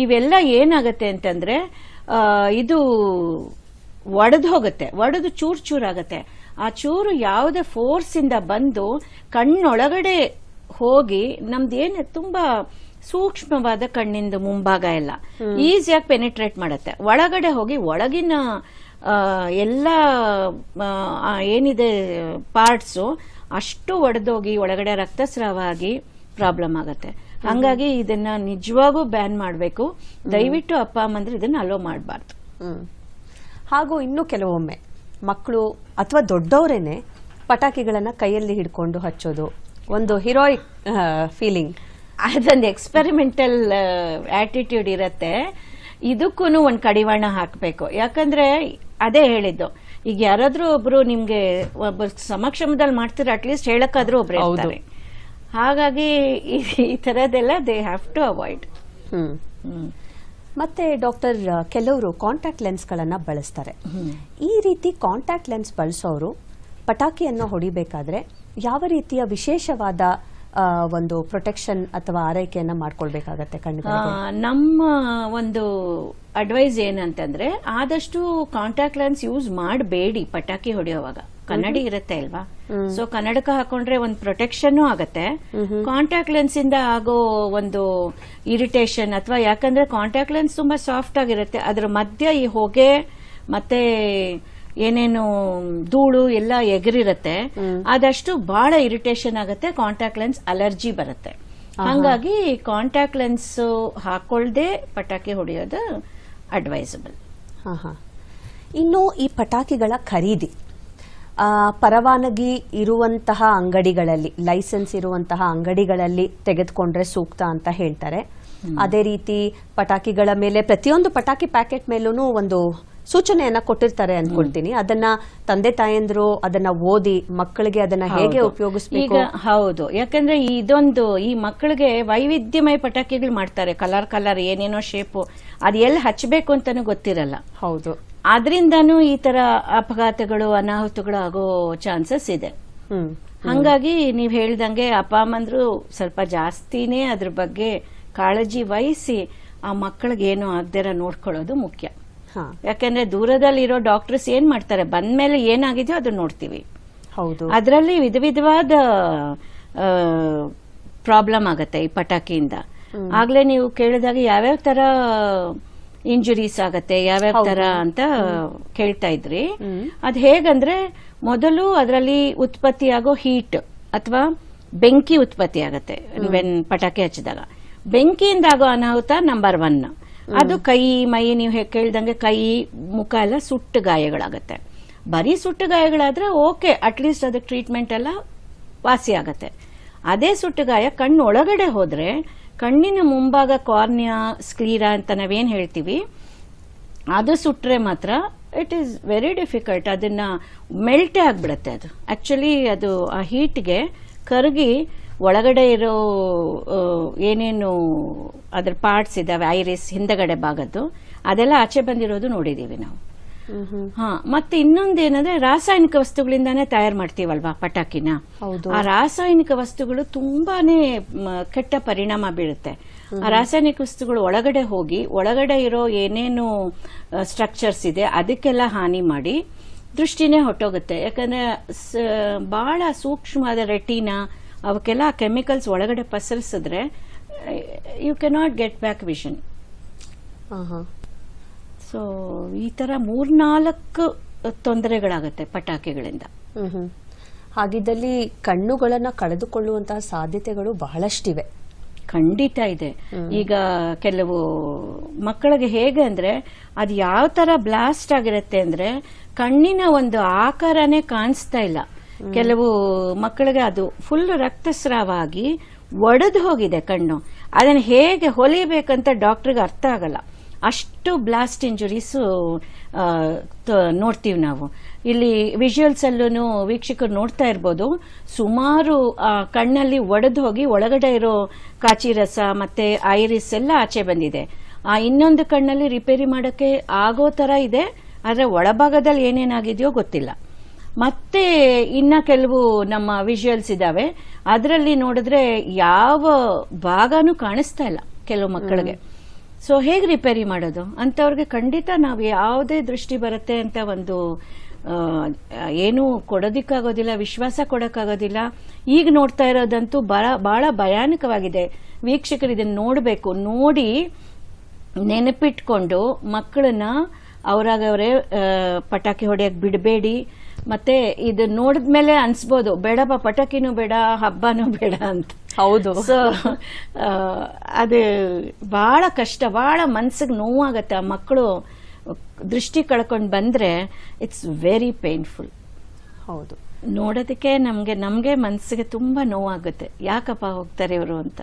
ಇವೆಲ್ಲ ಏನಾಗತ್ತೆ ಅಂತಂದ್ರೆ ಇದು ಒಡೆದು ಹೋಗುತ್ತೆ ಒಡೆದು ಚೂರ್ ಚೂರ್ ಆಗತ್ತೆ. ಆ ಚೂರು ಯಾವುದೇ ಫೋರ್ಸ್ ಇಂದ ಬಂದು ಕಣ್ಣೊಳಗಡೆ ಹೋಗಿ ನಮ್ದು ಏನು ತುಂಬಾ ಸೂಕ್ಷ್ಮವಾದ ಕಣ್ಣಿಂದ ಮುಂಭಾಗ ಎಲ್ಲ. ಈಸಿಯಾಗಿ ಪೆನಿಟ್ರೇಟ್ ಮಾಡುತ್ತೆ. ಒಳಗಡೆ ಹೋಗಿ ಒಳಗಿನ ಎಲ್ಲ ಏನಿದೆ ಪಾರ್ಟ್ಸು ಅಷ್ಟು ಒಡೆದೋಗಿ ಒಳಗಡೆ ರಕ್ತಸ್ರಾವ ಆಗಿ ಪ್ರಾಬ್ಲಮ್ ಆಗುತ್ತೆ ಹಂಗಾಗಿ ಇದನ್ನ ನಿಜವಾಗೂ ಬ್ಯಾನ್ ಮಾಡಬೇಕು. ದಯವಿಟ್ಟು ಅಪ್ಪ ಅಮ್ಮಂದ್ರೆ ಇದನ್ನ ಅಲೋ ಮಾಡಬಾರ್ದು. ಹಾಗೂ ಇನ್ನು ಕೆಲವೊಮ್ಮೆ ಮಕ್ಕಳು ಅಥವಾ ದೊಡ್ಡವರೇನೆ ಪಟಾಕಿಗಳನ್ನ ಕೈಯಲ್ಲಿ ಹಿಡ್ಕೊಂಡು ಹಚ್ಚೋದು. ಒಂದು ಹೀರೋಯಿಕ್ ಫೀಲಿಂಗ್ ಅದೊಂದು ಎಕ್ಸ್ಪೆರಿಮೆಂಟಲ್ ಆಟಿಟ್ಯೂಡ್ ಇರತ್ತೆ. ಇದಕ್ಕೂ ಒಂದು ಕಡಿವಾಣ ಹಾಕಬೇಕು. ಯಾಕಂದ್ರೆ ಅದೇ ಹೇಳಿದ್ದು ಈಗ ಯಾರಾದ್ರೂ ಒಬ್ರು ನಿಮ್ಗೆ ಒಬ್ಬ ಸಮಕ್ಷಮದಲ್ಲಿ ಮಾಡ್ತೀರ ಅಟ್ಲೀಸ್ಟ್ ಹೇಳಕ್ಕಾದ್ರೂ ಒಬ್ರು ಹೇಳ್ತಾರೆ ಇರ್ತಾರೆ. ಹಾಗಾಗಿ ಈ- ಥರದ್ದೆಲ್ಲ ತರದೆಲ್ಲ ದೇ ಹ್ಯಾವ್ ಟು ಅವಾಯ್ಡ್ ಮತ್ತೆ ಡಾಕ್ಟರ್ ಕೆಲವರು ಕಾಂಟ್ಯಾಕ್ಟ್ ಲೆನ್ಸ್ಗಳನ್ನ ಬಳಸ್ತಾರೆ. ಈ ರೀತಿ ಕಾಂಟ್ಯಾಕ್ಟ್ ಲೆನ್ಸ್ ಬಳಸೋರು ಪಟಾಕಿಯನ್ನು ಹೊಡಿಬೇಕಾದ್ರೆ ಯಾವ ರೀತಿಯ ವಿಶೇಷವಾದ ಒಂದು ಪ್ರೊಟೆಕ್ಷನ್ ಅಥವಾ ಆರೈಕೆಯನ್ನ ಮಾಡ್ಕೊಳ್ಬೇಕಾಗತ್ತೆ ಖಂಡಿತ ನಮ್ಮ ಒಂದು ಅಡ್ವೈಸ್ ಏನಂತಂದ್ರೆ ಆದಷ್ಟು ಕಾಂಟ್ಯಾಕ್ಟ್ ಲೆನ್ಸ್ ಯೂಸ್ ಮಾಡಬೇಡಿ ಪಟಾಕಿ ಹೊಡೆಯುವಾಗ. ಕನ್ನಡಿ ಇರುತ್ತೆ ಅಲ್ವಾ? ಸೊ ಕನ್ನಡಕ ಹಾಕೊಂಡ್ರೆ ಒಂದು ಪ್ರೊಟೆಕ್ಷನ್ ಆಗತ್ತೆ. ಕಾಂಟ್ಯಾಕ್ಟ್ ಲೆನ್ಸ್ ಇಂದ ಆಗೋ ಒಂದು ಇರಿಟೇಷನ್ ಅಥವಾ ಯಾಕಂದ್ರೆ ಕಾಂಟ್ಯಾಕ್ಟ್ ಲೆನ್ಸ್ ತುಂಬಾ ಸಾಫ್ಟ್ ಆಗಿರುತ್ತೆ. ಅದ್ರ ಮಧ್ಯ ಈ ಹೊಗೆ ಮತ್ತೆ ಏನೇನು ಧೂಳು ಎಲ್ಲ ಎಗರಿರುತ್ತೆ ಆದಷ್ಟು ಬಹಳ ಇರಿಟೇಷನ್ ಆಗುತ್ತೆ ಕಾಂಟ್ಯಾಕ್ಟ್ ಲೆನ್ಸ್ ಅಲರ್ಜಿ ಬರುತ್ತೆ. ಹಂಗಾಗಿ ಕಾಂಟ್ಯಾಕ್ಟ್ ಲೆನ್ಸ್ ಹಾಕೊಳ್ದೆ ಪಟಾಕಿ ಹೊಡೆಯೋದು ಅಡ್ವೈಸಬಲ್ ಇನ್ನು ಈ ಪಟಾಕಿಗಳ ಖರೀದಿ. ಪರವಾನಗಿ ಇರುವಂತಹ ಅಂಗಡಿಗಳಲ್ಲಿ ಲೈಸೆನ್ಸ್ ಇರುವಂತಹ ಅಂಗಡಿಗಳಲ್ಲಿ ತೆಗೆದುಕೊಂಡ್ರೆ ಸೂಕ್ತ ಅಂತ ಹೇಳ್ತಾರೆ. ಅದೇ ರೀತಿ ಪಟಾಕಿಗಳ ಮೇಲೆ ಪ್ರತಿಯೊಂದು ಪಟಾಕಿ ಪ್ಯಾಕೆಟ್ ಮೇಲೂ ಒಂದು ಸೂಚನೆಯನ್ನ ಕೊಟ್ಟಿರ್ತಾರೆ ಅನ್ಕೊಳ್ತೀನಿ. ಅದನ್ನ ತಂದೆ ತಾಯಂದ್ರು ಅದನ್ನ ಓದಿ ಮಕ್ಕಳಿಗೆ ಅದನ್ನ ಹೇಗೆ. ಉಪಯೋಗಿಸ್ಬೇಕು? ಈಗ ಹೌದು. ಯಾಕಂದ್ರೆ ಇದೊಂದು ಈ ಮಕ್ಕಳಿಗೆ ವೈವಿಧ್ಯಮಯ ಪಟಾಕಿಗಳು ಮಾಡ್ತಾರೆ. ಕಲರ್ ಕಲರ್ ಏನೇನೋ ಶೇಪು ಅದು ಎಲ್ಲಿ ಹಚ್ಚಬೇಕು ಅಂತಾನು ಗೊತ್ತಿರಲ್ಲ. ಹೌದು. ಆದ್ರಿಂದಾನು ಈ ತರ ಅಪಘಾತಗಳು ಅನಾಹುತಗಳು ಆಗೋ ಚಾನ್ಸಸ್ ಇದೆ. ಹಂಗಾಗಿ ನೀವ್ ಹೇಳ್ದಂಗೆ ಅಪ್ಪ ಅಮ್ಮಂದ್ರು ಸ್ವಲ್ಪ ಜಾಸ್ತಿನೇ ಅದ್ರ ಬಗ್ಗೆ ಕಾಳಜಿ ವಹಿಸಿ ಆ ಮಕ್ಕಳಿಗೆ ಏನು ಆಗ್ದಿರ ನೋಡ್ಕೊಳ್ಳೋದು ಮುಖ್ಯ. ಹಾ. ಯಾಕಂದ್ರೆ ದೂರದಲ್ಲಿರೋ ಡಾಕ್ಟರ್ಸ್ ಏನ್ ಮಾಡ್ತಾರೆ? ಬಂದ್ಮೇಲೆ ಏನಾಗಿದೆಯೋ ಅದನ್ನ ನೋಡ್ತೀವಿ. ಹೌದು. ಅದರಲ್ಲಿ ವಿಧ ವಿಧವಾದ ಪ್ರಾಬ್ಲಮ್ ಆಗತ್ತೆ ಈ ಪಟಾಕಿಯಿಂದ. ಆಗ್ಲೇ ನೀವು ಕೇಳಿದಾಗ ಯಾವ್ಯಾವ ತರ ಇಂಜುರೀಸ್ ಆಗತ್ತೆ ಯಾವ್ಯಾವ ತರ ಅಂತ ಕೇಳ್ತಾ ಇದ್ರಿ. ಅದ್ ಹೇಗಂದ್ರೆ ಮೊದಲು ಅದರಲ್ಲಿ ಉತ್ಪತ್ತಿಯಾಗೋ ಹೀಟ್ ಅಥವಾ ಬೆಂಕಿ ಉತ್ಪತ್ತಿ ಆಗತ್ತೆ ವೆನ್ ಪಟಾಕಿ ಹಚ್ಚಿದಾಗ. ಬೆಂಕಿಯಿಂದ ಆಗೋ ಅನಾಹುತ ನಂಬರ್ ಒನ್ ಅದು ಕೈ ಮೈ ನೀವು ಕೇಳ್ದಂಗೆ ಕೈ ಮುಖ ಎಲ್ಲ ಸುಟ್ಟು ಗಾಯಗಳಾಗತ್ತೆ. ಬರೀ ಸುಟ್ಟು ಗಾಯಗಳಾದ್ರೆ ಓಕೆ ಅಟ್ಲೀಸ್ಟ್ ಅದಕ್ಕೆ ಟ್ರೀಟ್ಮೆಂಟ್ ಎಲ್ಲ ವಾಸಿ ಆಗತ್ತೆ. ಅದೇ ಸುಟ್ಟು ಗಾಯ ಕಣ್ಣು ಒಳಗಡೆ ಹೋದ್ರೆ ಕಣ್ಣಿನ ಮುಂಭಾಗ ಕಾರ್ನಿಯಾ ಸ್ಕ್ಲೀರಾ ಅಂತ ನಾವೇನ್ ಹೇಳ್ತೀವಿ ಅದು ಸುಟ್ಟರೆ ಮಾತ್ರ ಇಟ್ ಈಸ್ ವೆರಿ ಡಿಫಿಕಲ್ಟ್ ಅದನ್ನ ಮೆಲ್ಟೇ ಆಗ್ಬಿಡುತ್ತೆ ಅದು. ಆಕ್ಚುಲಿ ಅದು ಆ ಹೀಟ್ಗೆ ಕರಗಿ ಒಳಗಡೆ ಇರೋ ಏನೇನು ಅದರ ಪಾರ್ಟ್ಸ್ ಇದಾವೆ ಐರಿಸ್ ಹಿಂದಗಡೆ ಭಾಗದ್ದು ಅದೆಲ್ಲ ಆಚೆ ಬಂದಿರೋದು ನೋಡಿದೀವಿ ನಾವು. ಹಾ ಮತ್ತೆ ಇನ್ನೊಂದೇನಂದ್ರೆ ರಾಸಾಯನಿಕ ವಸ್ತುಗಳಿಂದಾನೇ ತಯಾರು ಮಾಡ್ತೀವಲ್ವಾ ಪಟಾಕಿನ. ಆ ರಾಸಾಯನಿಕ ವಸ್ತುಗಳು ತುಂಬಾನೇ ಕೆಟ್ಟ ಪರಿಣಾಮ ಬೀಳುತ್ತೆ ಆ ರಾಸಾಯನಿಕ ವಸ್ತುಗಳು ಒಳಗಡೆ ಹೋಗಿ ಒಳಗಡೆ ಇರೋ ಏನೇನು ಸ್ಟ್ರಕ್ಚರ್ಸ್ ಇದೆ ಅದಕ್ಕೆಲ್ಲ ಹಾನಿ ಮಾಡಿ ದೃಷ್ಟಿನೇ ಹೊಟ್ಟೋಗುತ್ತೆ. ಯಾಕಂದ್ರೆ ಬಹಳ ಸೂಕ್ಷ್ಮವಾದ ರೆಟಿನಾ ಅವಕ್ಕೆಲ್ಲ ಕೆಮಿಕಲ್ಸ್ ಒಳಗಡೆ ಪಸರಿಸಿದ್ರೆ you cannot get back vision. So ಈ ತರ ಮೂರ್ನಾಲ್ಕು ತೊಂದರೆಗಳಾಗುತ್ತೆ ಪಟಾಕಿಗಳಿಂದ. ಹಾಗಿದ್ದಲ್ಲಿ ಕಣ್ಣುಗಳನ್ನ ಕಳೆದುಕೊಳ್ಳುವಂತಹ ಸಾಧ್ಯತೆಗಳು ಬಹಳಷ್ಟಿವೆ. ಖಂಡಿತ ಇದೆ. ಈಗ ಕೆಲವು ಮಕ್ಕಳಿಗೆ ಹೇಗೆ ಅಂದ್ರೆ ಅದು ಯಾವ ತರ ಬ್ಲಾಸ್ಟ್ ಆಗಿರುತ್ತೆ ಅಂದ್ರೆ ಕಣ್ಣಿನ ಒಂದು ಆಕಾರನೇ ಕಾಣಿಸ್ತಾ ಇಲ್ಲ. ಕೆಲವು ಮಕ್ಕಳಿಗೆ ಅದು ಫುಲ್ ರಕ್ತಸ್ರಾವ ಆಗಿ ಒಡೆದು ಹೋಗಿದೆ ಕಣ್ಣು. ಅದನ್ನು ಹೇಗೆ ಹೊಲಿಬೇಕಂತ ಡಾಕ್ಟ್ರಿಗೆ ಅರ್ಥ ಆಗಲ್ಲ. ಅಷ್ಟು ಬ್ಲಾಸ್ಟ್ ಇಂಜುರೀಸು ನೋಡ್ತೀವಿ ನಾವು. ಇಲ್ಲಿ ವಿಜುವಲ್ಸ್ ಅಲ್ಲೂ ವೀಕ್ಷಕರು ನೋಡ್ತಾ ಇರ್ಬೋದು. ಸುಮಾರು ಕಣ್ಣಲ್ಲಿ ಒಡೆದು ಹೋಗಿ ಒಳಗಡೆ ಇರೋ ಕಾಚಿ ರಸ ಮತ್ತೆ ಐರಿಸ್ ಎಲ್ಲ ಆಚೆ ಬಂದಿದೆ. ಆ, ಇನ್ನೊಂದು ಕಣ್ಣಲ್ಲಿ ರಿಪೇರಿ ಮಾಡೋಕ್ಕೆ ಆಗೋ ಥರ ಇದೆ. ಆದರೆ ಒಳಭಾಗದಲ್ಲಿ ಏನೇನಾಗಿದೆಯೋ ಗೊತ್ತಿಲ್ಲ. ಮತ್ತೆ ಇನ್ನ ಕೆಲವು ನಮ್ಮ ವಿಜುವಲ್ಸ್ ಇದಾವೆ. ಅದರಲ್ಲಿ ನೋಡಿದ್ರೆ ಯಾವ ಭಾಗನೂ ಕಾಣಿಸ್ತಾ ಇಲ್ಲ ಕೆಲವು ಮಕ್ಕಳಿಗೆ. ಸೊ ಹೇಗೆ ರಿಪೇರಿ ಮಾಡೋದು? ಅಂತವ್ರಿಗೆ ಖಂಡಿತ ನಾವು ಯಾವುದೇ ದೃಷ್ಟಿ ಬರುತ್ತೆ ಅಂತ ಒಂದು ಏನು ಏನೂ ಕೊಡೋದಿಕ್ಕಾಗೋದಿಲ್ಲ ವಿಶ್ವಾಸ ಕೊಡೋಕ್ಕಾಗೋದಿಲ್ಲ. ಈಗ ನೋಡ್ತಾ ಇರೋದಂತೂ ಬಹಳ ಬಹಳ ಭಯಾನಕವಾಗಿದೆ. ವೀಕ್ಷಕರು ಇದನ್ನ ನೋಡಬೇಕು. ನೋಡಿ ನೆನಪಿಟ್ಕೊಂಡು ಮಕ್ಕಳನ್ನ ಅವರಾಗವರೇ ಪಟಾಕಿ ಹೊಡೆಯಕ್ಕೆ ಬಿಡಬೇಡಿ. ಮತ್ತೆ ಇದು ನೋಡಿದ್ಮೇಲೆ ಅನ್ಸ್ಬೋದು ಬೇಡಪ್ಪ ಪಟಾಕಿನೂ ಬೇಡ ಹಬ್ಬನೂ ಬೇಡ ಅಂತ. ಹೌದು. ಸೊ ಅದು ಬಹಳ ಕಷ್ಟ ಬಹಳ ಮನ್ಸಿಗೆ ನೋವಾಗತ್ತೆ. ಆ ಮಕ್ಕಳು ದೃಷ್ಟಿ ಕಳ್ಕೊಂಡು ಬಂದ್ರೆ ಇಟ್ಸ್ ವೆರಿ ಪೇನ್ಫುಲ್ ಹೌದು. ನೋಡೋದಕ್ಕೆ ನಮ್ಗೆ ನಮ್ಗೆ ಮನ್ಸಿಗೆ ತುಂಬಾ ನೋವಾಗುತ್ತೆ. ಯಾಕಪ್ಪ ಹೋಗ್ತಾರೆ ಇವರು ಅಂತ?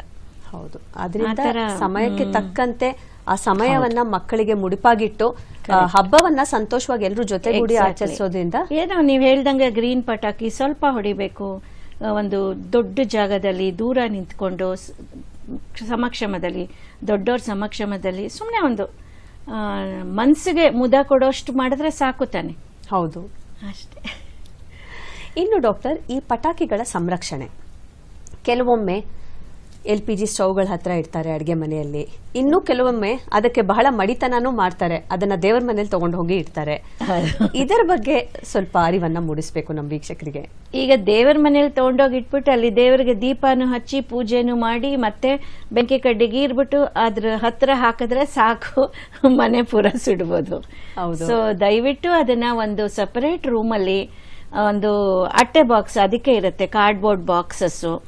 ಹೌದು. ಅದರಿಂದ ಸಮಯಕ್ಕೆ ತಕ್ಕಂತೆ ಆ ಸಮಯವನ್ನ ಮಕ್ಕಳಿಗೆ ಮುಡಿಪಾಗಿಟ್ಟು ಹಬ್ಬವನ್ನ ಸಂತೋಷವಾಗಿ ಎಲ್ಲರೂ ಜೊತೆಗೂಡಿ ಕೂಡಿ ಆಚರಿಸೋದ್ರಿಂದ ಏನೋ ನೀವು ಹೇಳ್ದಂಗೆ ಗ್ರೀನ್ ಪಟಾಕಿ ಸ್ವಲ್ಪ ಹೊಡಿಬೇಕು. ಒಂದು ದೊಡ್ಡ ಜಾಗದಲ್ಲಿ ದೂರ ನಿಂತ್ಕೊಂಡು ಸಮಕ್ಷಮದಲ್ಲಿ ದೊಡ್ಡವ್ರ ಸಮಕ್ಷಮದಲ್ಲಿ ಸುಮ್ಮನೆ ಒಂದು ಆ, ಮನ್ಸಿಗೆ ಮುದ ಕೊಡೋಷ್ಟು ಮಾಡಿದ್ರೆ ಸಾಕು ತಾನೆ. ಹೌದು. ಅಷ್ಟೇ. ಇನ್ನು ಡಾಕ್ಟರ್ ಈ ಪಟಾಕಿಗಳ ಸಂರಕ್ಷಣೆ. ಕೆಲವೊಮ್ಮೆ ಎಲ್ ಪಿ ಜಿ ಸ್ಟವ್ಗಳ ಹತ್ರ ಇಡ್ತಾರೆ ಅಡುಗೆ ಮನೆಯಲ್ಲಿ. ಇನ್ನು ಕೆಲವೊಮ್ಮೆ ಅದಕ್ಕೆ ಬಹಳ ಮಡಿತನೂ ಮಾಡ್ತಾರೆ. ಅದನ್ನ ದೇವರ ಮನೇಲಿ ತಗೊಂಡು ಹೋಗಿ ಇಡ್ತಾರೆ. ಇದರ ಬಗ್ಗೆ ಸ್ವಲ್ಪ ಅರಿವನ್ನ ಮೂಡಿಸ್ಬೇಕು ನಮ್ಮ ವೀಕ್ಷಕರಿಗೆ. ಈಗ ದೇವರ ಮನೇಲಿ ತಗೊಂಡೋಗಿ ಇಟ್ಬಿಟ್ಟು ಅಲ್ಲಿ ದೇವರಿಗೆ ದೀಪನು ಹಚ್ಚಿ ಪೂಜೆನು ಮಾಡಿ ಮತ್ತೆ ಬೆಂಕಿ ಕಡ್ಡಿಗೆ ಇರ್ಬಿಟ್ಟು ಅದ್ರ ಹತ್ರ ಹಾಕಿದ್ರೆ ಸಾಕು. (laughs) ಮನೆ ಪೂರ ಸುಡ್ಬೋದು. ಸೊ ದಯವಿಟ್ಟು ಅದನ್ನ ಒಂದು ಸಪರೇಟ್ ರೂಮಲ್ಲಿ ಒಂದು ಅಟ್ಟೆ ಬಾಕ್ಸ್ ಅದಕ್ಕೆ ಇರುತ್ತೆ. Cardboard boxes.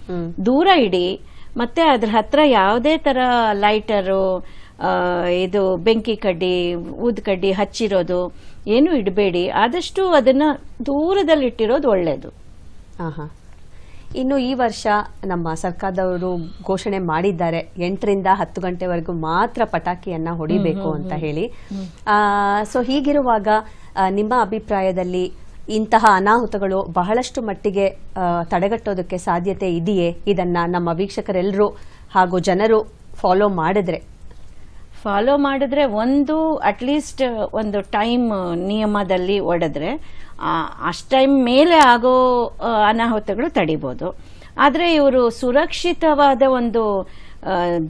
ದೂರ ಇಡಿ. ಮತ್ತೆ ಅದ್ರ ಹತ್ರ ಯಾವುದೇ ತರ ಲೈಟರು ಇದು ಬೆಂಕಿ ಕಡ್ಡಿ ಊದ್ ಕಡ್ಡಿ ಹಚ್ಚಿರೋದು ಏನು ಇಡಬೇಡಿ. ಆದಷ್ಟು ಅದನ್ನ ದೂರದಲ್ಲಿ ಇಟ್ಟಿರೋದು ಒಳ್ಳೇದು. ಆಹಾ. ಇನ್ನು ಈ ವರ್ಷ ನಮ್ಮ ಸರ್ಕಾರದವರು ಘೋಷಣೆ ಮಾಡಿದ್ದಾರೆ ಎಂಟರಿಂದ ಹತ್ತು ಗಂಟೆವರೆಗೂ ಮಾತ್ರ ಪಟಾಕಿಯನ್ನ ಹೊಡಿಬೇಕು ಅಂತ ಹೇಳಿ. ಸೊ ಹೀಗಿರುವಾಗ ನಿಮ್ಮ ಅಭಿಪ್ರಾಯದಲ್ಲಿ ಇಂತಹ ಅನಾಹುತಗಳು ಬಹಳಷ್ಟು ಮಟ್ಟಿಗೆ ತಡೆಗಟ್ಟೋದಕ್ಕೆ ಸಾಧ್ಯತೆ ಇದೆಯೇ? ಇದನ್ನ ನಮ್ಮ ವೀಕ್ಷಕರೆಲ್ಲರೂ ಹಾಗೂ ಜನರು ಫಾಲೋ ಮಾಡಿದ್ರೆ. ಫಾಲೋ ಮಾಡಿದ್ರೆ ಒಂದು ಅಟ್ಲೀಸ್ಟ್ ಒಂದು ಟೈಮ್ ನಿಯಮದಲ್ಲಿ ಒಡೆದ್ರೆ ಅಷ್ಟು ಟೈಮ್ ಮೇಲೆ ಆಗೋ ಅನಾಹುತಗಳು ತಡಿಬೋದು. ಆದರೆ ಇವರು ಸುರಕ್ಷಿತವಾದ ಒಂದು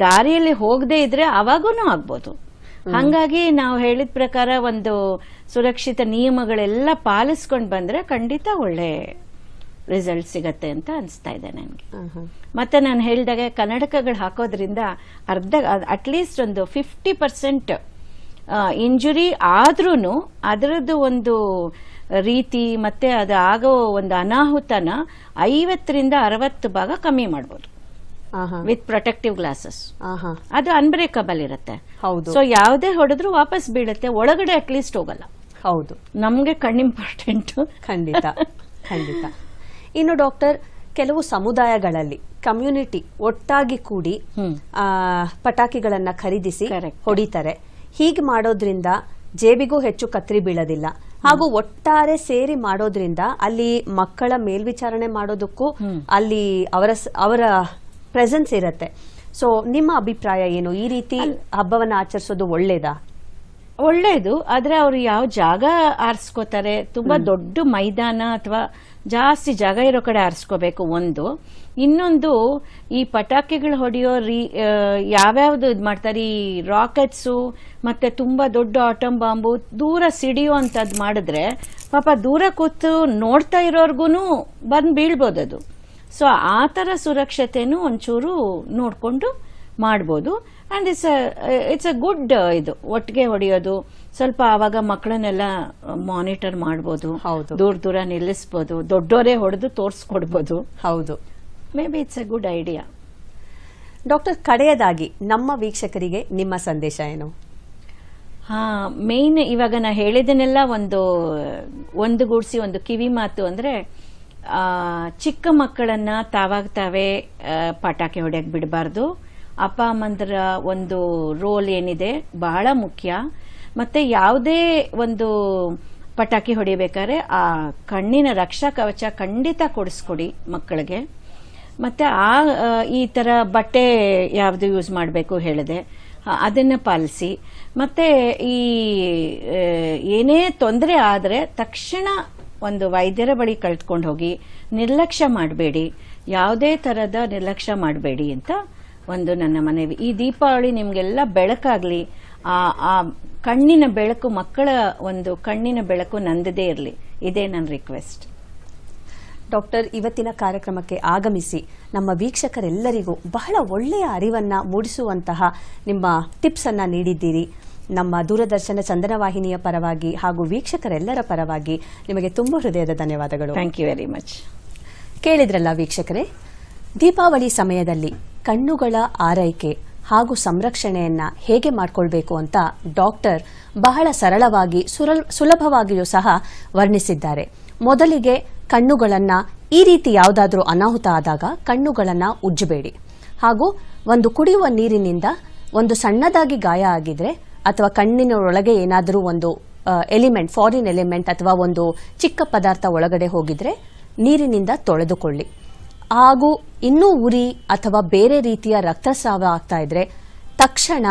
ದಾರಿಯಲ್ಲಿ ಹೋಗದೆ ಇದ್ರೆ ಅವಾಗೂ ಆಗ್ಬೋದು. ಹಂಗಾಗಿ ನಾವು ಹೇಳಿದ ಪ್ರಕಾರ ಒಂದು ಸುರಕ್ಷಿತ ನಿಯಮಗಳೆಲ್ಲ ಪಾಲಿಸ್ಕೊಂಡು ಬಂದ್ರೆ ಖಂಡಿತ ಒಳ್ಳೆ ರಿಸಲ್ಟ್ ಸಿಗತ್ತೆ ಅಂತ ಅನಿಸ್ತಾ ಇದೆ ನನಗೆ. ಮತ್ತೆ ನಾನು ಹೇಳಿದಾಗ ಕನ್ನಡಕಗಳು ಹಾಕೋದ್ರಿಂದ ಅರ್ಧ ಅಟ್ಲೀಸ್ಟ್ ಒಂದು ಫಿಫ್ಟಿ ಪರ್ಸೆಂಟ್ ಇಂಜುರಿ ಆದ್ರೂ ಅದರದ್ದು ಒಂದು ರೀತಿ ಮತ್ತೆ ಅದು ಆಗೋ ಒಂದು ಅನಾಹುತನ ಐವತ್ತರಿಂದ ಅರವತ್ತು ಭಾಗ ಕಮ್ಮಿ ಮಾಡ್ಬೋದು. With protective glasses. ಅದು ಅನ್ಬ್ರೇಕಬಲ್ ಇರುತ್ತೆ. ಹೌದು. ಸೊ ಯಾವುದೇ ಹೊಡೆದ್ರು ವಾಪಸ್ ಬೀಳುತ್ತೆ ಒಳಗಡೆ ಅಟ್ಲೀಸ್ಟ್ ಹೋಗಲ್ಲ. ಹೌದು. ನಮ್ಗೆ ಕಣ್ಣಿಂಪಾರ್ಟೆಂಟ್. ಖಂಡಿತ ಖಂಡಿತ. ಇನ್ನು ಡಾಕ್ಟರ್ ಕೆಲವು ಸಮುದಾಯಗಳಲ್ಲಿ ಕಮ್ಯುನಿಟಿ ಒಟ್ಟಾಗಿ ಕೂಡಿ ಪಟಾಕಿಗಳನ್ನ ಖರೀದಿಸಿ ಹೊಡಿತಾರೆ. ಹೀಗೆ ಮಾಡೋದ್ರಿಂದ ಜೇಬಿಗೂ ಹೆಚ್ಚು ಕತ್ರಿ ಬೀಳೋದಿಲ್ಲ. ಹಾಗೂ ಒಟ್ಟಾರೆ ಸೇರಿ ಮಾಡೋದ್ರಿಂದ ಅಲ್ಲಿ ಮಕ್ಕಳ ಮೇಲ್ವಿಚಾರಣೆ ಮಾಡೋದಕ್ಕೂ ಅಲ್ಲಿ ಅವರ ಅವರ ಪ್ರೆಸೆನ್ಸ್ ಇರುತ್ತೆ. ಸೊ ನಿಮ್ಮ ಅಭಿಪ್ರಾಯ ಏನು? ಈ ರೀತಿ ಹಬ್ಬವನ್ನ ಆಚರಿಸೋದು ಒಳ್ಳೇದಾ? ಒಳ್ಳೆಯದು ಆದರೆ ಅವರು ಯಾವ ಜಾಗ ಆರಿಸ್ಕೋತಾರೆ? ತುಂಬ ದೊಡ್ಡ ಮೈದಾನ ಅಥವಾ ಜಾಸ್ತಿ ಜಾಗ ಇರೋ ಕಡೆ ಆರಿಸ್ಕೋಬೇಕು ಒಂದು. ಇನ್ನೊಂದು ಈ ಪಟಾಕಿಗಳು ಹೊಡೆಯೋ ರೀ ಯಾವ್ಯಾವ್ದು ಇದು ಮಾಡ್ತಾರೆ? ಈ ರಾಕೆಟ್ಸು ಮತ್ತೆ ತುಂಬ ದೊಡ್ಡ ಆಟಮ್ ಬಾಂಬು ದೂರ ಸಿಡಿಯೋ ಅಂಥದ್ದು ಮಾಡಿದ್ರೆ ಪಾಪ ದೂರ ಕೂತು ನೋಡ್ತಾ ಇರೋರ್ಗು ಬಂದು ಬೀಳ್ಬೋದು ಅದು ಸೊ ಆ ಥರ ಸುರಕ್ಷತೆನೂ ಒಂಚೂರು ನೋಡಿಕೊಂಡು ಮಾಡ್ಬೋದು. And it's it's a good ಇದು. ಒಟ್ಟಿಗೆ ಹೊಡೆಯೋದು. ಸ್ವಲ್ಪ ಆವಾಗ ಮಕ್ಕಳನ್ನೆಲ್ಲ ಮಾನಿಟರ್ ಮಾಡ್ಬೋದು. ಹೌದು. ದೂರ ದೂರ ನಿಲ್ಲಿಸ್ಬೋದು. ದೊಡ್ಡೋರೇ ಹೊಡೆದು ತೋರಿಸ್ಕೊಡ್ಬೋದು. ಹೌದು. Maybe it's a good idea doctor ಕಡೆಯದಾಗಿ ನಮ್ಮ ವೀಕ್ಷಕರಿಗೆ ನಿಮ್ಮ ಸಂದೇಶ ಏನು? ಹಾ ಮೇನ್ ಇವಾಗ ನಾ ಹೇಳಿದನ್ನೆಲ್ಲ ಒಂದು ಒಂದುಗೂಡಿಸಿ ಒಂದು ಕಿವಿ ಮಾತು ಅಂದ್ರೆ ಚಿಕ್ಕ ಮಕ್ಕಳನ್ನ ತಾವಾಗ ತಾವೇ ಪಟಾಕಿ ಹೊಡೆಯಕ್ಕೆ ಬಿಡಬಾರ್ದು. ಅಪ್ಪ, ಅಮ್ಮಂದ್ರ ಒಂದು ರೋಲ್ ಏನಿದೆ, ಬಹಳ ಮುಖ್ಯ. ಮತ್ತೆ ಯಾವುದೇ ಒಂದು ಪಟಾಕಿ ಹೊಡಿಬೇಕಾದ್ರೆ ಆ ಕಣ್ಣಿನ ರಕ್ಷಾ ಕವಚ ಖಂಡಿತ ಕೊಡಿಸ್ಕೊಡಿ ಮಕ್ಕಳಿಗೆ. ಮತ್ತೆ ಆ ಈ ತರ ಬಟ್ಟೆ ಯಾವುದು ಯೂಸ್ ಮಾಡಬೇಕು ಹೇಳಿದೆ. ಅದನ್ನ ಪಾಲಿಸಿ. ಮತ್ತೆ ಈ ಏನೇ ತೊಂದರೆ ಆದರೆ ತಕ್ಷಣ ಒಂದು ವೈದ್ಯರ ಬಳಿ ಕಳ್ತ್ಕೊಂಡು ಹೋಗಿ, ನಿರ್ಲಕ್ಷ್ಯ ಮಾಡಬೇಡಿ, ಯಾವುದೇ ಥರದ ನಿರ್ಲಕ್ಷ್ಯ ಮಾಡಬೇಡಿ ಅಂತ ಒಂದು ನನ್ನ ಮನವಿ. ಈ ದೀಪಾವಳಿ ನಿಮಗೆಲ್ಲ ಬೆಳಕಾಗಲಿ, ಆ ಆ ಕಣ್ಣಿನ ಬೆಳಕು, ಮಕ್ಕಳ ಒಂದು ಕಣ್ಣಿನ ಬೆಳಕು ನಂದದೇ ಇರಲಿ. ಇದೇ ನನ್ನ ರಿಕ್ವೆಸ್ಟ್. ಡಾಕ್ಟರ್, ಇವತ್ತಿನ ಕಾರ್ಯಕ್ರಮಕ್ಕೆ ಆಗಮಿಸಿ ನಮ್ಮ ವೀಕ್ಷಕರೆಲ್ಲರಿಗೂ ಬಹಳ ಒಳ್ಳೆಯ ಅರಿವನ್ನು ಮೂಡಿಸುವಂತಹ ನಿಮ್ಮ ಟಿಪ್ಸನ್ನು ನೀಡಿದ್ದೀರಿ. ನಮ್ಮ ದೂರದರ್ಶನ ಚಂದನ ವಾಹಿನಿಯ ಪರವಾಗಿ ಹಾಗೂ ವೀಕ್ಷಕರೆಲ್ಲರ ಪರವಾಗಿ ನಿಮಗೆ ತುಂಬ ಹೃದಯದ ಧನ್ಯವಾದಗಳು. ಥ್ಯಾಂಕ್ ಯು ವೆರಿ ಮಚ್ ಕೇಳಿದ್ರಲ್ಲ ವೀಕ್ಷಕರೇ ದೀಪಾವಳಿ ಸಮಯದಲ್ಲಿ ಕಣ್ಣುಗಳ ಆರೈಕೆ ಹಾಗೂ ಸಂರಕ್ಷಣೆಯನ್ನ ಹೇಗೆ ಮಾಡಿಕೊಳ್ಬೇಕು ಅಂತ ಡಾಕ್ಟರ್ ಬಹಳ ಸರಳವಾಗಿ ಸುರಲ್- ಸುಲಭವಾಗಿಯೂ ಸಹ ವರ್ಣಿಸಿದ್ದಾರೆ. ಮೊದಲಿಗೆ ಕಣ್ಣುಗಳನ್ನು ಈ ರೀತಿ ಯಾವುದಾದ್ರೂ ಅನಾಹುತ ಆದಾಗ ಕಣ್ಣುಗಳನ್ನು ಉಜ್ಜಬೇಡಿ. ಹಾಗೂ ಒಂದು ಕುಡಿಯುವ ನೀರಿನಿಂದ ಒಂದು ಸಣ್ಣದಾಗಿ ಗಾಯ ಆಗಿದ್ರೆ ಅಥವಾ ಕಣ್ಣಿನ ಒಳಗೆ ಏನಾದರೂ ಒಂದು ಎಲಿಮೆಂಟ್ ಫಾರಿನ್ ಎಲಿಮೆಂಟ್ ಅಥವಾ ಒಂದು ಚಿಕ್ಕ ಪದಾರ್ಥ ಒಳಗಡೆ ಹೋಗಿದ್ರೆ ನೀರಿನಿಂದ ತೊಳೆದುಕೊಳ್ಳಿ. ಹಾಗೂ ಇನ್ನೂ ಉರಿ ಅಥವಾ ಬೇರೆ ರೀತಿಯ ರಕ್ತಸ್ರಾವ ಆಗ್ತಾ ಇದ್ರೆ ತಕ್ಷಣ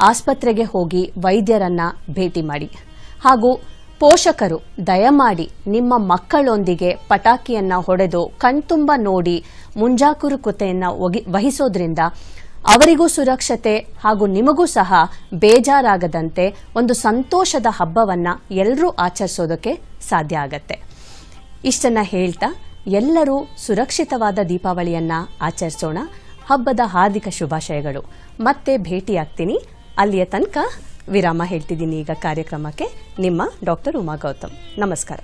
ಆಸ್ಪತ್ರೆಗೆ ಹೋಗಿ ವೈದ್ಯರನ್ನ ಭೇಟಿ ಮಾಡಿ. ಹಾಗೂ ಪೋಷಕರು ದಯಮಾಡಿ ನಿಮ್ಮ ಮಕ್ಕಳೊಂದಿಗೆ ಪಟಾಕಿಯನ್ನ ಹೊಡೆದು ಕಣ್ತುಂಬ ನೋಡಿ ಮುಂಜಾಗರೂಕತೆಯನ್ನ ಒಗಿ- ವಹಿಸೋದ್ರಿಂದ ಅವರಿಗೂ ಸುರಕ್ಷತೆ ಹಾಗೂ ನಿಮಗೂ ಸಹ ಬೇಜಾರಾಗದಂತೆ ಒಂದು ಸಂತೋಷದ ಹಬ್ಬವನ್ನು ಎಲ್ಲರೂ ಆಚರಿಸೋದಕ್ಕೆ ಸಾಧ್ಯ ಆಗತ್ತೆ. ಇಷ್ಟನ್ನು ಹೇಳ್ತಾ ಎಲ್ಲರೂ ಸುರಕ್ಷಿತವಾದ ದೀಪಾವಳಿಯನ್ನು ಆಚರಿಸೋಣ. ಹಬ್ಬದ ಹಾರ್ದಿಕ ಶುಭಾಶಯಗಳು. ಮತ್ತೆ ಭೇಟಿಯಾಗ್ತೀನಿ. ಅಲ್ಲಿಯ ತನಕ ವಿರಾಮ ಹೇಳ್ತಿದ್ದೀನಿ ಈಗ ಕಾರ್ಯಕ್ರಮಕ್ಕೆ. ನಿಮ್ಮ ಡಾಕ್ಟರ್ ಉಮಾ ಗೌತಮ್. ನಮಸ್ಕಾರ.